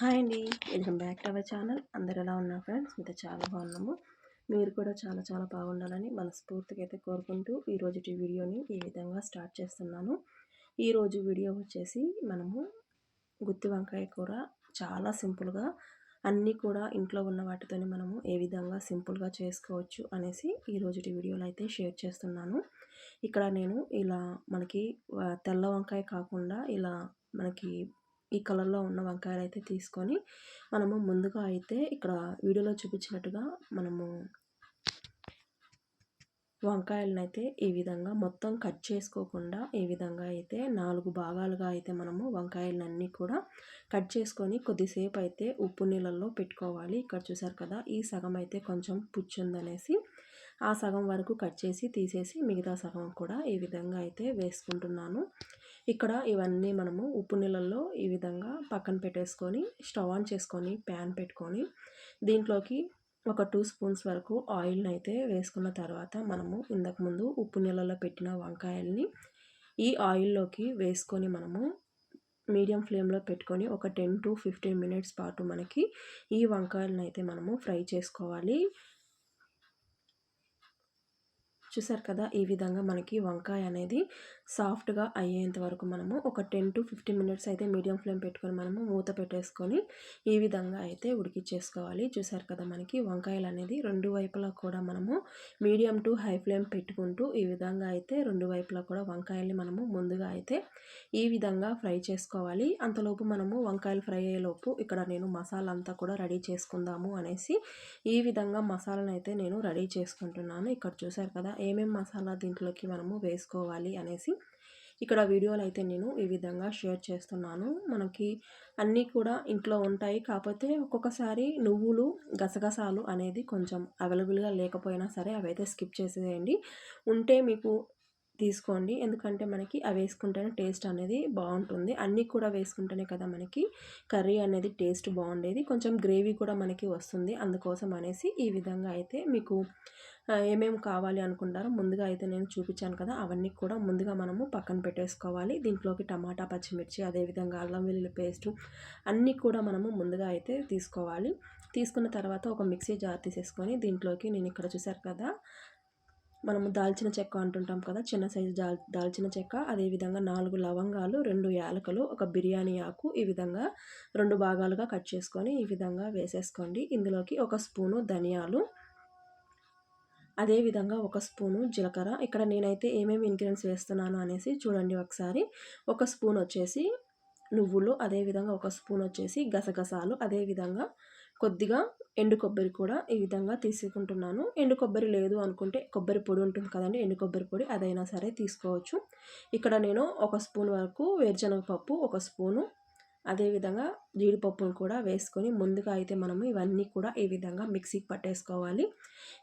Hi అండి. Welcome back to our channel. అందరు ఎలా ఉన్నారు ఫ్రెండ్స్? మీతో చాలా బాగున్నాము. మీరు కూడా చాలా చాలా బాగుండాలని మనస్ఫూర్తిగా అయితే కోరుకుంటూ ఈరోజు వీడియోని ఈ విధంగా స్టార్ట్ చేస్తున్నాను. ఈరోజు వీడియో వచ్చేసి మనము గుత్తి వంకాయ కూర చాలా సింపుల్గా అన్నీ కూడా ఇంట్లో ఉన్న వాటితోని మనము ఏ విధంగా సింపుల్గా చేసుకోవచ్చు అనేసి ఈరోజు వీడియోలో అయితే షేర్ చేస్తున్నాను. ఇక్కడ నేను ఇలా మనకి తెల్ల వంకాయ కాకుండా ఇలా మనకి ఈ కలర్లో ఉన్న వంకాయలు అయితే తీసుకొని మనము ముందుగా అయితే ఇక్కడ వీడియోలో చూపించినట్టుగా మనము వంకాయలను అయితే ఈ విధంగా మొత్తం కట్ చేసుకోకుండా ఈ విధంగా అయితే నాలుగు భాగాలుగా అయితే మనము వంకాయలన్నీ కూడా కట్ చేసుకొని కొద్దిసేపు అయితే ఉప్పు నీళ్ళల్లో పెట్టుకోవాలి. ఇక్కడ చూసారు కదా ఈ సగం అయితే కొంచెం పుచ్చుందనేసి ఆ సగం వరకు కట్ చేసి తీసేసి మిగతా సగం కూడా ఈ విధంగా అయితే వేసుకుంటున్నాను. ఇక్కడ ఇవన్నీ మనము ఉప్పు నీళ్ళల్లో ఈ విధంగా పక్కన పెట్టేసుకొని స్టవ్ ఆన్ చేసుకొని ప్యాన్ పెట్టుకొని దీంట్లోకి ఒక టూ స్పూన్స్ వరకు ఆయిల్ని అయితే వేసుకున్న తర్వాత మనము ఇంతకుముందు ఉప్పు నీళ్ళలో పెట్టిన వంకాయల్ని ఈ ఆయిల్లోకి వేసుకొని మనము మీడియం ఫ్లేమ్లో పెట్టుకొని ఒక టెన్ టు ఫిఫ్టీన్ మినిట్స్ పాటు మనకి ఈ వంకాయలను అయితే మనము ఫ్రై చేసుకోవాలి. చూసారు కదా ఈ విధంగా మనకి వంకాయ అనేది సాఫ్ట్గా అయ్యేంత వరకు మనము ఒక టెన్ టు ఫిఫ్టీన్ మినిట్స్ అయితే మీడియం ఫ్లేమ్ పెట్టుకొని మనము మూత పెట్టేసుకొని ఈ విధంగా అయితే ఉడికిచ్చేసుకోవాలి. చూసారు కదా మనకి వంకాయలు అనేది రెండు వైపులా కూడా మనము మీడియం టు హై ఫ్లేమ్ పెట్టుకుంటూ ఈ విధంగా అయితే రెండు వైపులా కూడా వంకాయల్ని మనము ముందుగా అయితే ఈ విధంగా ఫ్రై చేసుకోవాలి. అంతలోపు మనము వంకాయలు ఫ్రై అయ్యేలోపు ఇక్కడ నేను మసాలా అంతా కూడా రెడీ చేసుకుందాము అనేసి ఈ విధంగా మసాలాను అయితే నేను రెడీ చేసుకుంటున్నాను. ఇక్కడ చూసారు కదా ఏమేమి మసాలా దీంట్లోకి మనము వేసుకోవాలి అనేసి ఇక్కడ వీడియోలు అయితే నేను ఈ విధంగా షేర్ చేస్తున్నాను. మనకి అన్నీ కూడా ఇంట్లో ఉంటాయి. కాకపోతే ఒక్కొక్కసారి నువ్వులు గసగసాలు అనేది కొంచెం అవైలబుల్గా లేకపోయినా సరే అవైతే స్కిప్ చేసేయండి. ఉంటే మీకు తీసుకోండి. ఎందుకంటే మనకి అవి వేసుకుంటేనే టేస్ట్ అనేది బాగుంటుంది. అన్నీ కూడా వేసుకుంటేనే కదా మనకి కర్రీ అనేది టేస్ట్ బాగుండేది. కొంచెం గ్రేవీ కూడా మనకి వస్తుంది. అందుకోసం అనేసి ఈ విధంగా అయితే మీకు ఏమేమి కావాలి అనుకుంటారో ముందుగా అయితే నేను చూపించాను కదా. అవన్నీ కూడా ముందుగా మనము పక్కన పెట్టేసుకోవాలి. దీంట్లోకి టమాటా పచ్చిమిర్చి అదేవిధంగా అల్లం వెల్లుల్లి పేస్టు అన్నీ కూడా మనము ముందుగా అయితే తీసుకోవాలి. తీసుకున్న తర్వాత ఒక మిక్సీ జార్ తీసేసుకొని దీంట్లోకి నేను ఇక్కడ చూసారు కదా మనము దాల్చిన చెక్క అంటుంటాం కదా చిన్న సైజు దాల్ దాల్చిన చెక్క. అదేవిధంగా నాలుగు లవంగాలు రెండు యాలకలు ఒక బిర్యానీ ఆకు ఈ విధంగా రెండు భాగాలుగా కట్ చేసుకొని ఈ విధంగా వేసేసుకోండి. ఇందులోకి ఒక స్పూను ధనియాలు అదేవిధంగా ఒక స్పూను జీలకర్ర. ఇక్కడ నేనైతే ఏమేమి ఇంగ్రీడియంట్స్ వేస్తున్నాను అనేసి చూడండి ఒకసారి. ఒక స్పూన్ వచ్చేసి నువ్వులు అదేవిధంగా ఒక స్పూన్ వచ్చేసి గసగసాలు అదేవిధంగా కొద్దిగా ఎండు కొబ్బరి కూడా ఈ విధంగా తీసుకుంటున్నాను. ఎండు కొబ్బరి లేదు అనుకుంటే కొబ్బరి పొడి ఉంటుంది కదండి ఎండు కొబ్బరి పొడి అదైనా సరే తీసుకోవచ్చు. ఇక్కడ నేను ఒక స్పూన్ వరకు వేరుశనగ పప్పు ఒక స్పూను అదేవిధంగా జీడిపప్పును కూడా వేసుకొని ముందుగా అయితే మనము ఇవన్నీ కూడా ఈ విధంగా మిక్సీకి పట్టేసుకోవాలి.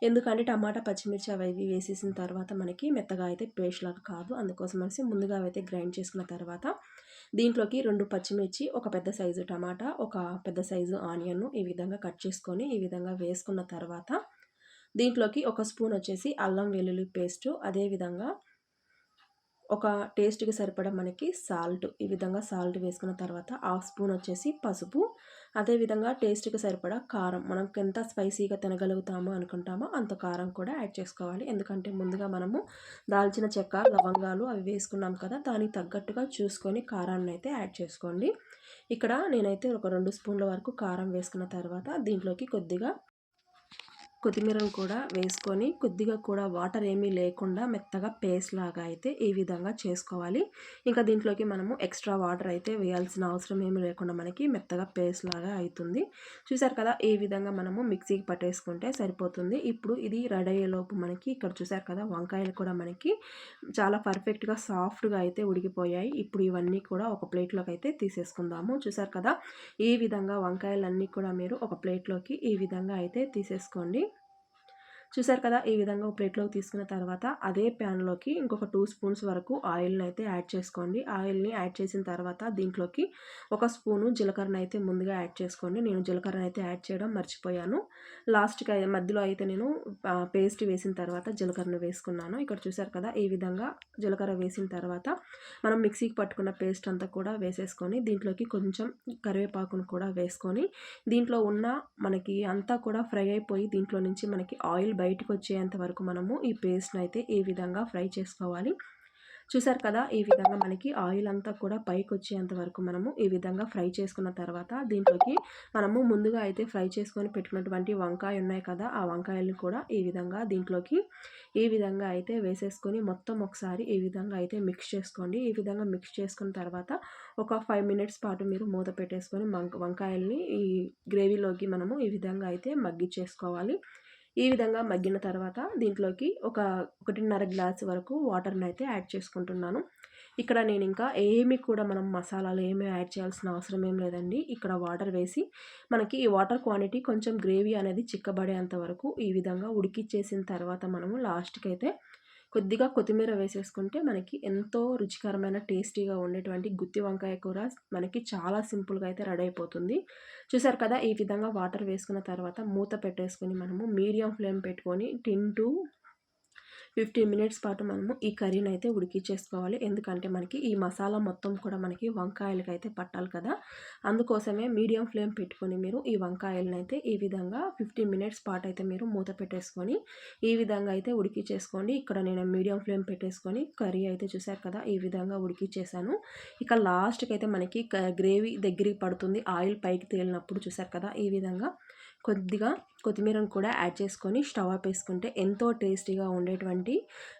ఎందుకంటే టమాటా పచ్చిమిర్చి అవి వేసేసిన తర్వాత మనకి మెత్తగా అయితే పేస్ట్ లాగా కాదు. అందుకోసం అనేసి ముందుగా అయితే గ్రైండ్ చేసుకున్న తర్వాత దీంట్లోకి రెండు పచ్చిమిర్చి ఒక పెద్ద సైజు టమాటా ఒక పెద్ద సైజు ఆనియన్ ఈ విధంగా కట్ చేసుకొని ఈ విధంగా వేసుకున్న తర్వాత దీంట్లోకి ఒక స్పూన్ వచ్చేసి అల్లం వెల్లుల్లి పేస్టు అదేవిధంగా ఒక టేస్ట్కి సరిపడా మనకి సాల్ట్ ఈ విధంగా సాల్ట్ వేసుకున్న తర్వాత హాఫ్ స్పూన్ వచ్చేసి పసుపు అదేవిధంగా టేస్ట్కి సరిపడా కారం. మనకు ఎంత స్పైసీగా తినగలుగుతామో అనుకుంటామో అంత కారం కూడా యాడ్ చేసుకోవాలి. ఎందుకంటే ముందుగా మనము దాల్చిన చెక్క లవంగాలు అవి వేసుకున్నాం కదా దానికి తగ్గట్టుగా చూసుకొని కారాన్ని అయితే యాడ్ చేసుకోండి. ఇక్కడ నేనైతే ఒక రెండు స్పూన్ల వరకు కారం వేసుకున్న తర్వాత దీంట్లోకి కొద్దిగా కొత్తిమీరను కూడా వేసుకొని కొద్దిగా కూడా వాటర్ ఏమీ లేకుండా మెత్తగా పేస్ట్ లాగా అయితే ఈ విధంగా చేసుకోవాలి. ఇంకా దీంట్లోకి మనము ఎక్స్ట్రా వాటర్ అయితే వేయాల్సిన అవసరం ఏమీ లేకుండా మనకి మెత్తగా పేస్ట్ లాగా అవుతుంది. చూసారు కదా ఈ విధంగా మనము మిక్సీకి పట్టేసుకుంటే సరిపోతుంది. ఇప్పుడు ఇది రెడీ అయ్యేలోపు మనకి ఇక్కడ చూసారు కదా వంకాయలు కూడా మనకి చాలా పర్ఫెక్ట్గా సాఫ్ట్గా అయితే ఉడికిపోయాయి. ఇప్పుడు ఇవన్నీ కూడా ఒక ప్లేట్లోకి అయితే తీసేసుకుందాము. చూసారు కదా ఈ విధంగా వంకాయలన్నీ కూడా మీరు ఒక ప్లేట్లోకి ఈ విధంగా అయితే తీసేసుకోండి. చూసారు కదా ఈ విధంగా ఒక ప్లేట్లోకి తీసుకున్న తర్వాత అదే ప్యాన్లోకి ఇంకొక టూ స్పూన్స్ వరకు ఆయిల్ని అయితే యాడ్ చేసుకోండి. ఆయిల్ని యాడ్ చేసిన తర్వాత దీంట్లోకి ఒక స్పూను జీలకర్రను అయితే ముందుగా యాడ్ చేసుకోండి. నేను జీలకర్రను అయితే యాడ్ చేయడం మర్చిపోయాను. లాస్ట్కి మధ్యలో అయితే నేను పేస్ట్ వేసిన తర్వాత జీలకర్రను వేసుకున్నాను. ఇక్కడ చూసారు కదా ఈ విధంగా జీలకర్ర వేసిన తర్వాత మనం మిక్సీకి పట్టుకున్న పేస్ట్ అంతా కూడా వేసేసుకొని దీంట్లోకి కొంచెం కరివేపాకును కూడా వేసుకొని దీంట్లో ఉన్న మనకి అంతా కూడా ఫ్రై అయిపోయి దీంట్లో నుంచి మనకి ఆయిల్ బయటకు వచ్చేంత వరకు మనము ఈ పేస్ట్ని అయితే ఈ విధంగా ఫ్రై చేసుకోవాలి. చూసారు కదా ఈ విధంగా మనకి ఆయిల్ అంతా కూడా పైకి వచ్చేంత వరకు మనము ఈ విధంగా ఫ్రై చేసుకున్న తర్వాత దీంట్లోకి మనము ముందుగా అయితే ఫ్రై చేసుకొని పెట్టుకున్నటువంటి వంకాయ ఉన్నాయి కదా ఆ వంకాయలను కూడా ఈ విధంగా దీంట్లోకి ఈ విధంగా అయితే వేసేసుకొని మొత్తం ఒకసారి ఈ విధంగా అయితే మిక్స్ చేసుకోండి. ఈ విధంగా మిక్స్ చేసుకున్న తర్వాత ఒక ఫైవ్ మినిట్స్ పాటు మీరు మూత పెట్టేసుకొని వంకాయల్ని ఈ గ్రేవీలోకి మనము ఈ విధంగా అయితే మగ్గిచ్చేసుకోవాలి. ఈ విధంగా మగ్గిన తర్వాత దీంట్లోకి ఒక ఒకటిన్నర గ్లాస్ వరకు వాటర్ని అయితే యాడ్ చేసుకుంటున్నాను. ఇక్కడ నేను ఇంకా ఏమి కూడా మనం మసాలాలు ఏమీ యాడ్ చేయాల్సిన అవసరం ఏం లేదండి. ఇక్కడ వాటర్ వేసి మనకి ఈ వాటర్ క్వాంటిటీ కొంచెం గ్రేవీ అనేది చిక్కబడేంత వరకు ఈ విధంగా ఉడికిచ్చేసిన తర్వాత మనము లాస్ట్కి అయితే కొద్దిగా కొత్తిమీర వేసేసుకుంటే మనకి ఎంతో రుచికరమైన టేస్టీగా ఉండేటువంటి గుత్తి వంకాయ కూర మనకి చాలా సింపుల్గా అయితే రెడీ అయిపోతుంది. చూసారు కదా ఈ విధంగా వాటర్ వేసుకున్న తర్వాత మూత పెట్టేసుకొని మనము మీడియం ఫ్లేమ్ పెట్టుకొని తింటూ ఫిఫ్టీన్ మినిట్స్ పాటు మనము ఈ కర్రీని అయితే ఉడికిచ్చేసుకోవాలి ఎందుకంటే మనకి ఈ మసాలా మొత్తం కూడా మనకి వంకాయలకి అయితే పట్టాలి కదా. అందుకోసమే మీడియం ఫ్లేమ్ పెట్టుకొని మీరు ఈ వంకాయలను అయితే ఈ విధంగా ఫిఫ్టీన్ మినిట్స్ పాటు అయితే మీరు మూత పెట్టేసుకొని ఈ విధంగా అయితే ఉడికిచ్చేసుకోండి ఇక్కడ నేను మీడియం ఫ్లేమ్ పెట్టేసుకొని కర్రీ అయితే చూసారు కదా ఈ విధంగా ఉడికిచ్చేసాను ఇక లాస్ట్కి అయితే మనకి గ్రేవీ దగ్గరికి పడుతుంది. ఆయిల్ పైకి తేలినప్పుడు చూసారు కదా ఈ విధంగా కొద్దిగా కొత్తిమీరను కూడా యాడ్ చేసుకొని స్టవ్ ఆపేసుకుంటే ఎంతో టేస్టీగా ఉండేటువంటి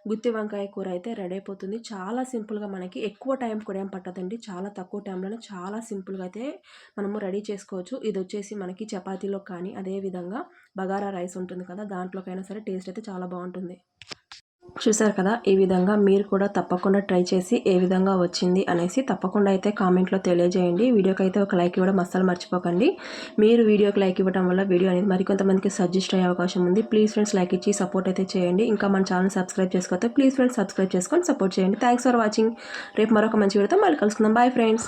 గుత్తి వంకాయ కూర అయితే రెడీ అయిపోతుంది. చాలా సింపుల్గా మనకి ఎక్కువ టైం కూడా ఏం పట్టదండి. చాలా తక్కువ టైంలోనే చాలా సింపుల్గా అయితే మనము రెడీ చేసుకోవచ్చు. ఇది వచ్చేసి మనకి చపాతీలో కానీ అదేవిధంగా బగారా రైస్ ఉంటుంది కదా దాంట్లోకైనా సరే టేస్ట్ అయితే చాలా బాగుంటుంది. చూసారు కదా ఈ విధంగా మీరు కూడా తప్పకుండా ట్రై చేసి ఏ విధంగా వచ్చింది అనేసి తప్పకుండా అయితే కామెంట్లో తెలియజేయండి. వీడియోకి అయితే ఒక లైక్ ఇవ్వడం అస్సలు మర్చిపోకండి. మీరు వీడియోకి లైక్ ఇవ్వడం వల్ల వీడియో అనేది మరికొంతమందికి సజెస్ట్ అయ్యే అవకాశం ఉంది. ప్లీజ్ ఫ్రెండ్స్ లైక్ ఇచ్చి సపోర్ట్ అయితే చేయండి. ఇంకా మన ఛానల్ సబ్స్క్రైబ్ చేసుకోతే ప్లీజ్ ఫ్రెండ్స్ సబ్స్క్రైబ్ చేసుకొని సపోర్ట్ చేయండి. Thanks for watching. రేపు మరొక మంచి వీడియోతో మళ్ళీ కలుసుకుందాం. Bye friends.